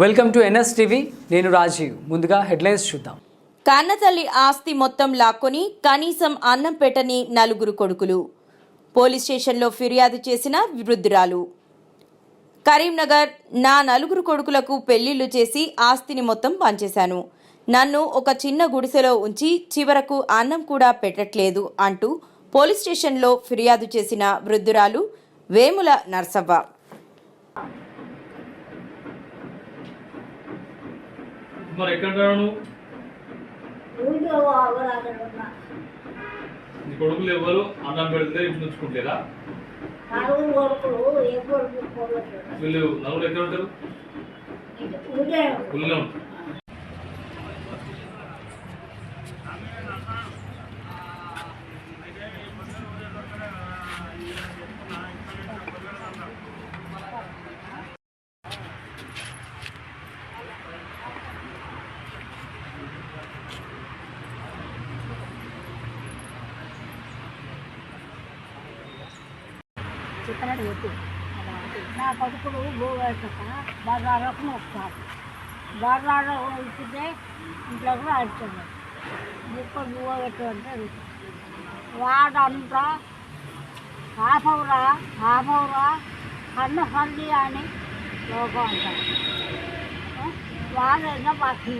Welcome to NS TV. నేను రాజీవ్. ముందుగా headlines చూద్దాం. కన్నతల్లి ఆస్తి మొత్తం లాక్కొని కనీసం అన్నం పెట్టని నలుగురు కొడుకులు. పోలీస్ స్టేషన్లో ఫిర్యాదు చేసిన వృద్ధురాలు. కరీంనగర్ నా నలుగురు కొడుకులకు పెళ్ళిళ్ళు చేసి ఆస్తిని మొత్తం పంచేశాను. నన్ను ఒక చిన్న గుడిసెలో ఉంచి చివరకు అన్నం కూడా పెట్టట్లేదు అంటూ పోలీస్ స్టేషన్లో ఫిర్యాదు చేసిన వృద్ధురాలు వేముల నర్సవ్వ. మరి ఎక్కడ అవరాగలున్నా నీ కొడుకులు ఎవరు? అన్నం పెడితే ఇంటి పోగొట్టు వీళ్ళు నలుగురు ఎక్కడ ఉంటారు? ఊళ్ళో ఉంటారు. చెప్పినట్టు చెప్పు. నా కొడుకులు భూవేశాక బజార్లకు వస్తారు. బజార్లో ఇచ్చితే ఇంట్లో కూడా అడుగుతున్నారు ముక్కలు భూవ పెట్టు అంటే వాడంతా హాఫవురా హాఫవురా కన్ను హల్లి అని లోకం అంటారు. వాడైన బాకీ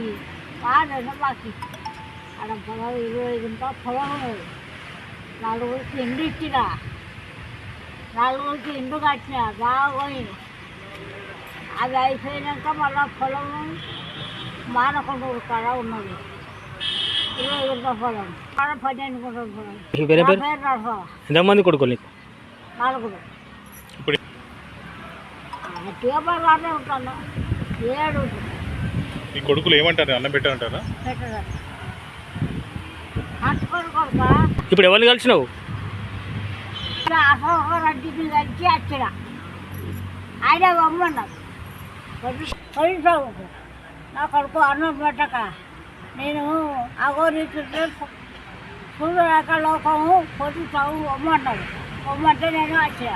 వాడైన బాకీ అక్కడ పొలం ఇరవై ఐదు పొలం నాలుగు నలుగురికి ఇండి నలుగురికి ఇండు కట్టిన బాగా పోయింది అది అయిపోయినాక మళ్ళా పొలం మానకొండ కాడ ఉన్నది. ఇరవై గుంట పొలం. కాడ పన్నెండు గుంటల పొలం. పేరు నరసవ ఎంతమంది కొడుకులు నీకు? నలుగురు. ఇప్పుడు పర్వాలే ఉంటాను. ఏడు. ఈ కొడుకులు ఏమంటారు? అన్నం పెట్టారంటారా కొడుక? ఇప్పుడు ఎవరిని కలిసినావు? అసలు రెడ్డికి కలిసి వచ్చిన ఆయన బొమ్మన్నాడు పోలీసు నా కొడుకు అన్నం పెట్టక. నేను అగోరీతుంటే సూర్యరేఖ లోకము పొద్దు చదువు బొమ్మన్నాడు బొమ్మంటే నేను వచ్చిన